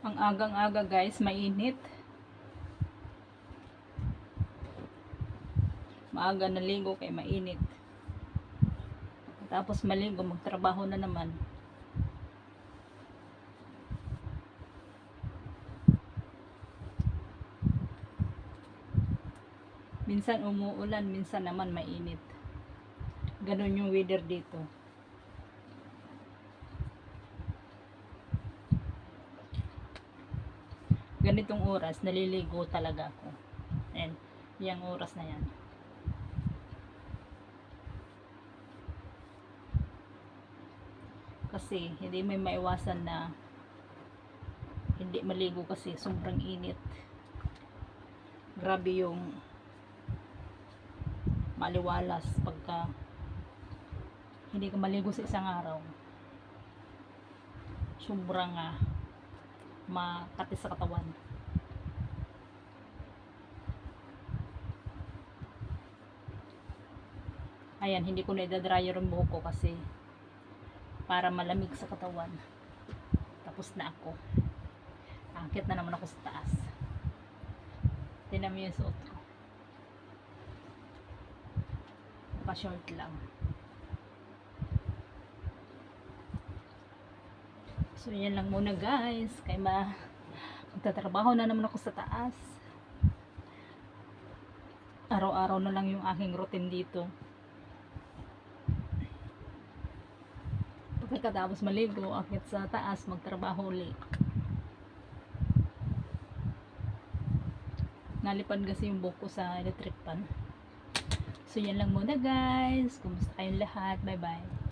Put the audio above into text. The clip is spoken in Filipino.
Ang agang-aga guys, mainit. Maaga naligo kay mainit. Tapos maligo, magtrabaho na naman. Minsan umuulan, minsan naman mainit. Ganon yung weather dito. Ganitong oras, naliligo talaga ako. And, yung oras na yan. Kasi, hindi may maiwasan na hindi maligo kasi sobrang init. Grabe yung maliwalas pagka hindi ka maligo sa isang araw. Sobrang ah, makati sa katawan. Ayan, hindi ko na idadryer yung buhok ko kasi para malamig sa katawan. Tapos na ako. Akit na naman ako sa taas. Tinan mo yung suot ko. Naka-short lang. So, yan lang muna guys. Kaya ma magtatrabaho na naman ako sa taas. Araw-araw na lang yung aking routine dito. Pagkatapos maligo, akit sa taas, magtrabaho ulit. Nalipad kasi yung buhok ko sa electric pan. So, yan lang muna guys. Kumusta kayong lahat? Bye-bye.